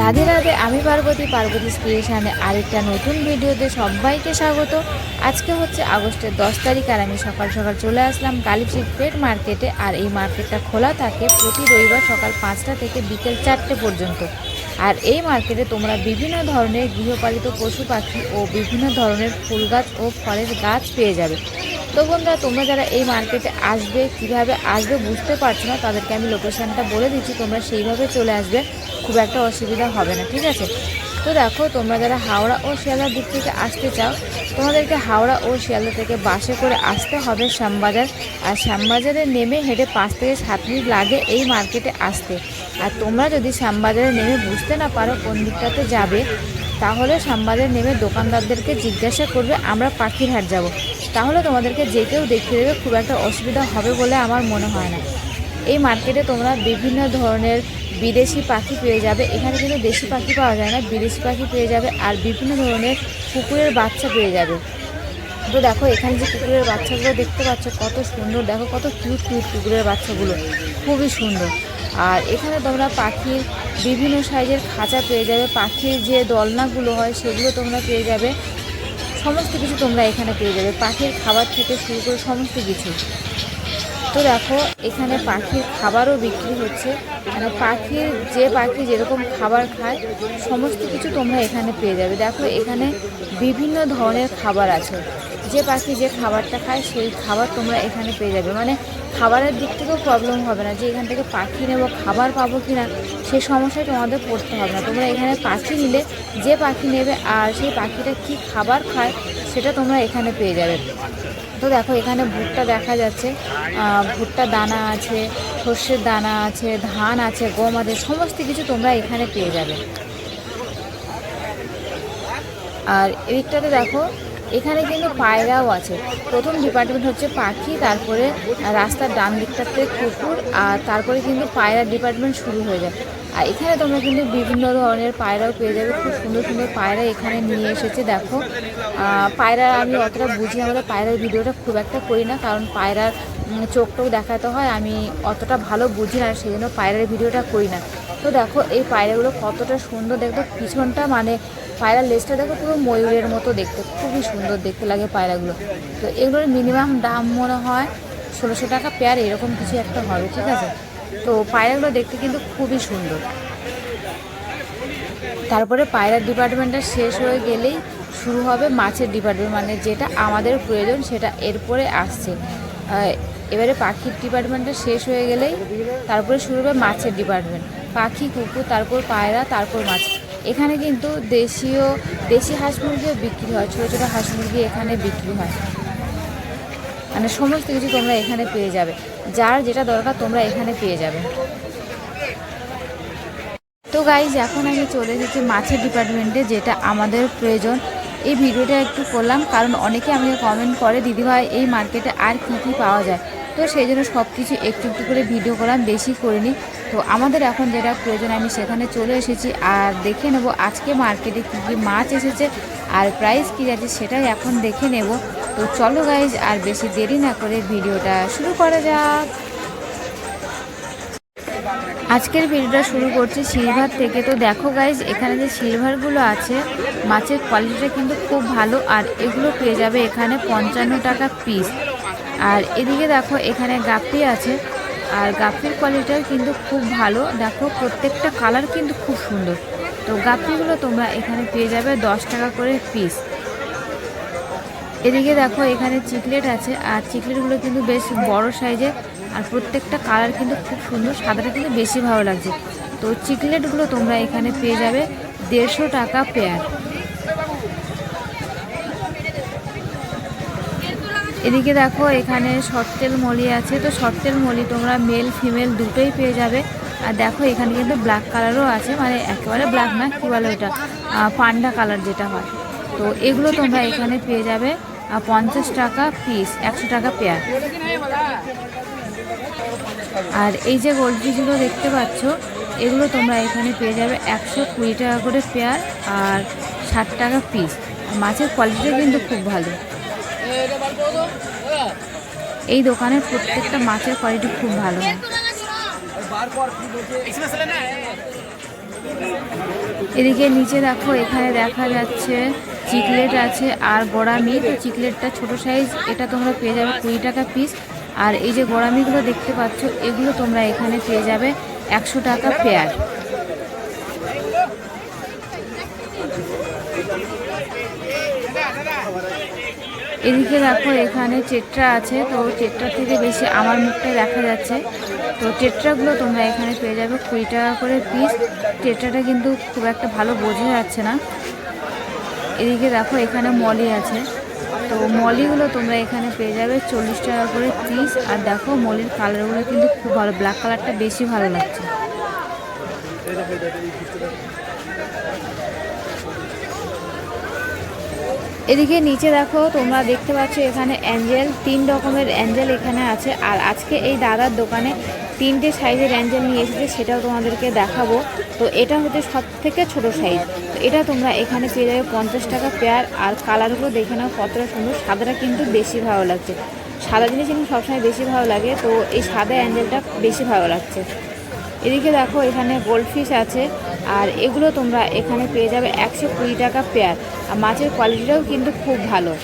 রাধে রাধে, আমি পার্বতী। পার্বতী ক্রিয়েশনে আরেকটা নতুন ভিডিওতে সবাইকে স্বাগত। আজকে হচ্ছে আগস্টের দশ তারিখ আর আমি সকাল সকাল চলে আসলাম কালীচিত পেট মার্কেটে। আর এই মার্কেটটা খোলা থাকে প্রতি রবিবার সকাল পাঁচটা থেকে বিকেল চারটে পর্যন্ত। আর এই মার্কেটে তোমরা বিভিন্ন ধরনের গৃহপালিত পশু পাখি ও বিভিন্ন ধরনের ফুল গাছ ও ফলের গাছ পেয়ে যাবে। তো বন্ধুরা, তোমরা যারা এই মার্কেটে আসবে, কীভাবে আসবে বুঝতে পারছ না, তাদেরকে আমি লোকেশানটা বলে দিচ্ছি, তোমরা সেইভাবে চলে আসবে, খুব একটা অসুবিধা হবে না, ঠিক আছে? তো দেখো, তোমরা যারা হাওড়া ও শিয়ালদার দিক থেকে আসতে চাও, তোমাদেরকে হাওড়া ও শিয়ালদা থেকে বাসে করে আসতে হবে শ্যামবাজার। আর শ্যামবাজারে নেমে হেঁটে পাঁচ থেকে সাত মিনিট লাগে এই মার্কেটে আসতে। আর তোমরা যদি শ্যামবাজারে নেমে বুঝতে না পারো কোন দিকটাতে যাবে তাহলে শ্যামবাজারে নেমে দোকানদারদেরকে জিজ্ঞাসা করবে, আমরা পাখির হাট যাব। তাহলে তোমাদেরকে যে কেউ দেখিয়ে দেবে, খুব একটা অসুবিধা হবে বলে আমার মনে হয় না। এই মার্কেটে তোমরা বিভিন্ন ধরনের বিদেশি পাখি পেয়ে যাবে। এখানে কিন্তু দেশি পাখি পাওয়া যায় না, বিদেশি পাখি পেয়ে যাবে আর বিভিন্ন ধরনের কুকুরের বাচ্চা পেয়ে যাবে। তো দেখো, এখানে যে কুকুরের বাচ্চাগুলো দেখতে পাচ্ছ, কত সুন্দর। দেখো, কত কিউট কিউট কুকুরের বাচ্চাগুলো। খুবই সুন্দর। আর এখানে তোমরা পাখির বিভিন্ন সাইজের খাঁচা পেয়ে যাবে, পাখির যে দলনাগুলো হয় সেগুলো তোমরা পেয়ে যাবে। সমস্ত কিছু তোমরা এখানে পেয়ে যাবে, পাখির খাবার থেকে শুরু করে সমস্ত কিছু। তো দেখো, এখানে পাখির খাবারও বিক্রি হচ্ছে। মানে পাখির, যে পাখি যেরকম খাবার খায়, সমস্ত কিছু তোমরা এখানে পেয়ে যাবে। দেখো, এখানে বিভিন্ন ধরনের খাবার আছে। যে পাখি যে খাবারটা খায়, সেই খাবার তোমরা এখানে পেয়ে যাবে। মানে খাবারের দিক থেকেও প্রবলেম হবে না যে এখান থেকে পাখি নেব, খাবার পাবো কি না সেই সমস্যায় তোমাদের পড়তে হবে না। তোমরা এখানে পাখি নিলে, যে পাখি নেবে আর সেই পাখিটা কি খাবার খায়, সেটা তোমরা এখানে পেয়ে যাবে। তো দেখো, এখানে ভুট্টা দেখা যাচ্ছে। ভুট্টা দানা আছে, সর্ষের দানা আছে, ধান আছে, গম আছে, সমস্ত কিছু তোমরা এখানে পেয়ে যাবে। আর এদিকটাতে দেখো এখানে কিন্তু পায়রাও আছে। প্রথম ডিপার্টমেন্ট হচ্ছে পাখি তারপরে রাস্তার ডান দিকটাতে কুকুর আর তারপরে কিন্তু পায়রার ডিপার্টমেন্ট শুরু হয়ে যায়। আর এখানে তোমরা কিন্তু বিভিন্ন ধরনের পায়রাও পেয়ে যাবে। খুব সুন্দর সুন্দর পায়রা এখানে নিয়ে এসেছে দেখো। পায়রা আমি অতটা বুঝি না পায়রার ভিডিওটা খুব একটা করি না কারণ পায়রার উম, চোখ টোক দেখাতে হয়। আমি অতটা ভালো বুঝি না সেই জন্য পায়রার ভিডিওটা করি না। তো দেখো এই পায়রাগুলো কতটা সুন্দর দেখো পিছনটা মানে পায়রার লেজটা দেখো পুরো ময়ূরের মতো দেখতে, খুবই সুন্দর দেখতে লাগে পায়রাগুলো। তো এগুলোর মিনিমাম দাম মনে হয় ষোলোশো টাকা পেয়ার এরকম কিছু একটা হবে, ঠিক আছে? তো পায়রাগুলো দেখতে কিন্তু খুবই সুন্দর। তারপরে পায়রার ডিপার্টমেন্টটা শেষ হয়ে গেলেই শুরু হবে মাছের ডিপার্টমেন্ট মানে যেটা আমাদের প্রয়োজন সেটা এরপরে আসছে। এবারে পাখির ডিপার্টমেন্টটা শেষ হয়ে গেলেই তারপরে শুরু হবে মাছের ডিপার্টমেন্ট পাখি, কুকুর, তারপর পায়রা, তারপর মাছ। এখানে কিন্তু দেশীয়, দেশি হাঁস মুরগিও বিক্রি হয়, ছোটো ছোটো হাঁস মুরগি এখানে বিক্রি হয়। মানে সমস্ত কিছু তোমরা এখানে পেয়ে যাবে। যার যেটা দরকার তোমরা এখানে পেয়ে যাবে। তো গাইজ এখন আমি চলে এসেছি মাছের ডিপার্টমেন্টে যেটা আমাদের প্রয়োজন। এই ভিডিওটা একটু করলাম, কারণ অনেকে আমাকে কমেন্ট করে, দিদিভাই, এই মার্কেটে আর কি কি পাওয়া যায়? তো সেই জন্য সব কিছু একটু একটু করে ভিডিও করলাম বেশি করিনি। তো আমাদের এখন যেটা প্রয়োজন, আমি সেখানে চলে এসেছি। আর দেখে নেব আজকে মার্কেটে কী কী মাছ এসেছে আর প্রাইস কী আছে সেটাই এখন দেখে নেব। তো চলো গাইজ আর বেশি দেরি না করে ভিডিওটা শুরু করা যাক। আজকের ভিডিওটা শুরু করছি সিলভার থেকে। তো দেখো গাইজ এখানে যে সিলভারগুলো আছে, মাছের কোয়ালিটিটা কিন্তু খুব ভালো। আর এগুলো পেয়ে যাবে এখানে পঞ্চান্ন টাকা পিস আর এদিকে দেখো, এখানে গাপ্পি আছে। আর গাপ্পির কোয়ালিটিটাও কিন্তু খুব ভালো। দেখো, প্রত্যেকটা কালার কিন্তু খুব সুন্দর। তো গাপ্পিগুলো তোমরা এখানে পেয়ে যাবে দশ টাকা করে পিস এদিকে দেখো, এখানে চিকলেট আছে। আর চিকলেটগুলো কিন্তু বেশ বড় সাইজের আর প্রত্যেকটা কালার কিন্তু খুব সুন্দর। সাদাটা কিন্তু বেশি ভালো লাগছে। তো চিকলেটগুলো তোমরা এখানে পেয়ে যাবে দেড়শো টাকা পেয়ার এদিকে দেখো, এখানে শর্টেল মলি আছে। তো শর্টেল মলি তোমরা মেল ফিমেল দুটোই পেয়ে যাবে। আর দেখো, এখানে কিন্তু ব্ল্যাক কালারও আছে। মানে একেবারে ব্ল্যাক না, কী বলে ওটা? পান্ডা কালার যেটা হয়। তো এগুলো তোমরা এখানে পেয়ে যাবে পঞ্চাশ টাকা পিস একশো টাকা পেয়ার আর এই যে গোল্ড ফিশগুলো দেখতে পাচ্ছ, এগুলো তোমরা এখানে পেয়ে যাবে একশো কুড়ি টাকা করে পেয়ার আর ষাট টাকা পিস মাছের কোয়ালিটিটা কিন্তু খুব ভালো। এই দোকানের প্রত্যেকটা মাছের কোয়ালিটি খুব ভালো। এদিকে নিচে দেখো, এখানে দেখা যাচ্ছে চিকলেট আছে আর গোড়ামি তো চিকলেটটা ছোট সাইজ এটা তোমরা পেয়ে যাবে কুড়ি টাকা পিস আর এই যে গোড়ামিগুলো দেখতে পাচ্ছ, এগুলো তোমরা এখানে পেয়ে যাবে একশো টাকা পেয়ার এদিকে দেখো এখানে চেট্রা আছে, তো চেট্রা থেকে বেশি আমার মুখটাই দেখা যাচ্ছে। তো টেট্রাগুলো তোমরা এখানে পেয়ে যাবে কুড়ি টাকা করে পিস টেট্রাটা কিন্তু খুব একটা ভালো বোঝা যাচ্ছে না। এদিকে দেখো এখানে মলি আছে। তো মলিগুলো তোমরা এখানে পেয়ে যাবে চল্লিশ টাকা করে পিস আর দেখো মলির কালারগুলো কিন্তু খুব ভালো ব্ল্যাক কালারটা বেশি ভালো লাগছে। এদিকে নিচে দেখো, তোমরা দেখতে পাচ্ছ এখানে অ্যাঞ্জেল, তিন রকমের অ্যাঞ্জেল এখানে আছে। আর আজকে এই দাদার দোকানে তিনটে সাইজের অ্যাঞ্জেল নিয়ে এসেছে, সেটাও তোমাদেরকে দেখাবো। তো এটা হচ্ছে সব থেকে ছোটো সাইজ। তো এটা তোমরা এখানে পেয়ে যাবে পঞ্চাশ টাকা পেয়ার। আর কালারগুলো দেখে নাও, কতটা সুন্দর। সাদাটা কিন্তু বেশি ভালো লাগছে। সাদা জিনিস কিন্তু সবসময় বেশি ভালো লাগে। তো এই সাদা অ্যাঞ্জেলটা বেশি ভালো লাগছে। এদিকে দেখো, এখানে গোল্ডফিশ আছে। আর এগুলো তোমরা এখানে পেয়ে যাবে একশো কুড়ি টাকা পেয়ার আর মাছের কোয়ালিটিটাও কিন্তু খুব ভালো।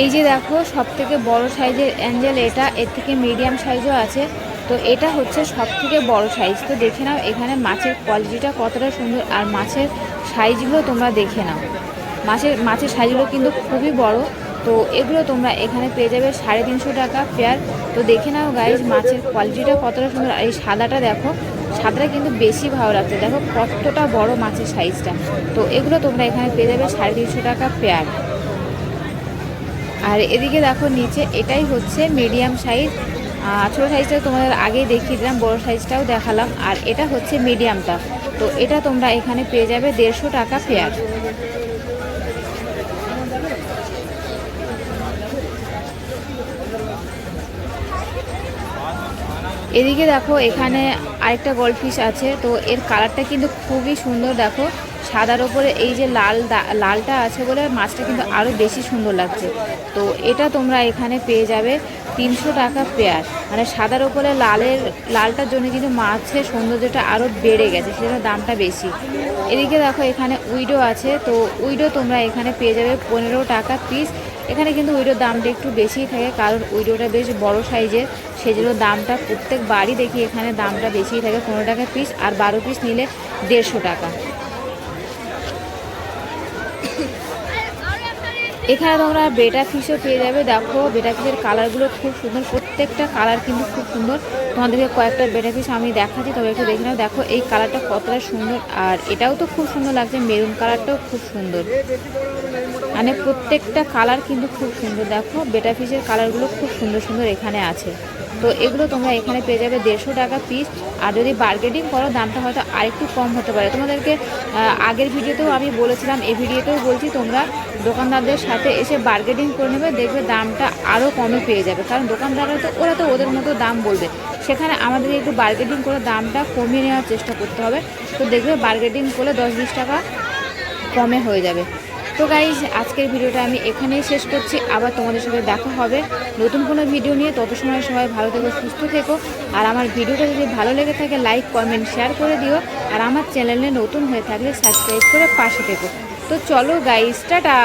এই যে দেখো সব থেকে বড় সাইজের অ্যাঞ্জেল এটা, এর থেকে মিডিয়াম সাইজও আছে। তো এটা হচ্ছে সব থেকে বড় সাইজ তো দেখে নাও, এখানে মাছের কোয়ালিটিটা কতটা সুন্দর, আর মাছের সাইজগুলো তোমরা দেখে নাও। মাছের মাছের সাইজগুলো কিন্তু খুবই বড়। তো এগুলো তোমরা এখানে পেয়ে যাবে সাড়ে তিনশো টাকা পেয়ার তো দেখে নাও গাইজ মাছের কোয়ালিটিটা কতটা সুন্দর। আর এই সাদাটা দেখো, সাদাটা কিন্তু বেশি ভালো লাগছে। দেখো কতটা বড় মাছের সাইজটা তো এগুলো তোমরা এখানে পেয়ে যাবে সাড়ে তিনশো টাকা পেয়ার আর এদিকে দেখো নিচে, এটাই হচ্ছে মিডিয়াম সাইজ ছোটো সাইজটা তোমাদের আগেই দেখিয়ে দিলাম, বড়ো সাইজটাও দেখালাম। আর এটা হচ্ছে মিডিয়ামটা তো এটা তোমরা এখানে পেয়ে যাবে দেড়শো টাকা পেয়ার এদিকে দেখো, এখানে আরেকটা গোল্ডফিশ আছে। তো এর কালারটা কিন্তু খুবই সুন্দর, দেখো। সাদার ওপরে এই যে লাল লালটা আছে বলে মাছটা কিন্তু আরও বেশি সুন্দর লাগছে। তো এটা তোমরা এখানে পেয়ে যাবে তিনশো টাকা পেয়ার। মানে সাদার ওপরে লালের, লালটার জন্য কিন্তু মাছের সৌন্দর্যটা আরও বেড়ে গেছে, সেজন্য দামটা বেশি। এদিকে দেখো এখানে উইডো আছে, তো উইডো তোমরা এখানে পেয়ে যাবে পনেরো টাকা পিস। এখানে কিন্তু উইডোর দামটা একটু বেশিই থাকে, কারণ উইডোটা বেশ বড় সাইজের, সেজন্য দামটা প্রত্যেক বাড়ি দেখি এখানে দামটা বেশিই থাকে, পনেরো টাকা পিস, আর বারো পিস নিলে দেড়শো টাকা। এখানে তোমরা বেটা ফিশও পেয়ে যাবে। দেখো বেটা ফিশের কালারগুলো খুব সুন্দর। প্রত্যেকটা কালার কিন্তু খুব সুন্দর। তোমাদেরকে কয়েকটা বেটা ফিশ আমি দেখাচ্ছি, তবে একটু দেখে নাও। দেখো, এই কালারটা কতটা সুন্দর। আর এটাও তো খুব সুন্দর লাগছে। মেরুন কালারটাও খুব সুন্দর। মানে প্রত্যেকটা কালার কিন্তু খুব সুন্দর। দেখো বেটা ফিশের কালারগুলো খুব সুন্দর সুন্দর এখানে আছে। তো এগুলো তোমরা এখানে পেয়ে যাবে দেড়শো টাকা পিস আর যদি বার্গেটিং করো, দামটা হয়তো আরেকটু কম হতে পারে। তোমাদেরকে আগের ভিডিওতেও আমি বলেছিলাম, এই ভিডিওতেও বলছি, তোমরা দোকানদারদের সাথে এসে বার্গেটিং করে নেবে, দেখবে দামটা আরও কমে পেয়ে যাবে। কারণ দোকানদাররা তো, ওরা তো ওদের মতো দাম বলবে। সেখানে আমাদের একটু বার্গেটিং করে দামটা কমিয়ে নেওয়ার চেষ্টা করতে হবে। তো দেখবে বার্গেটিং করলে দশ বিশ টাকা কমে হয়ে যাবে। তো গাইজ আজকের ভিডিওটা আমি এখানেই শেষ করছি। আবার তোমাদের সাথে দেখা হবে নতুন কোনো ভিডিও নিয়ে। তত সময় সবাই ভালো থেকো, সুস্থ থেকো। আর আমার ভিডিওটা যদি ভালো লেগে থাকে লাইক কমেন্ট শেয়ার করে দিও। আর আমার চ্যানেলে নতুন হয়ে থাকলে সাবস্ক্রাইব করে পাশে থেকো। তো চলো গাইজ টাটা!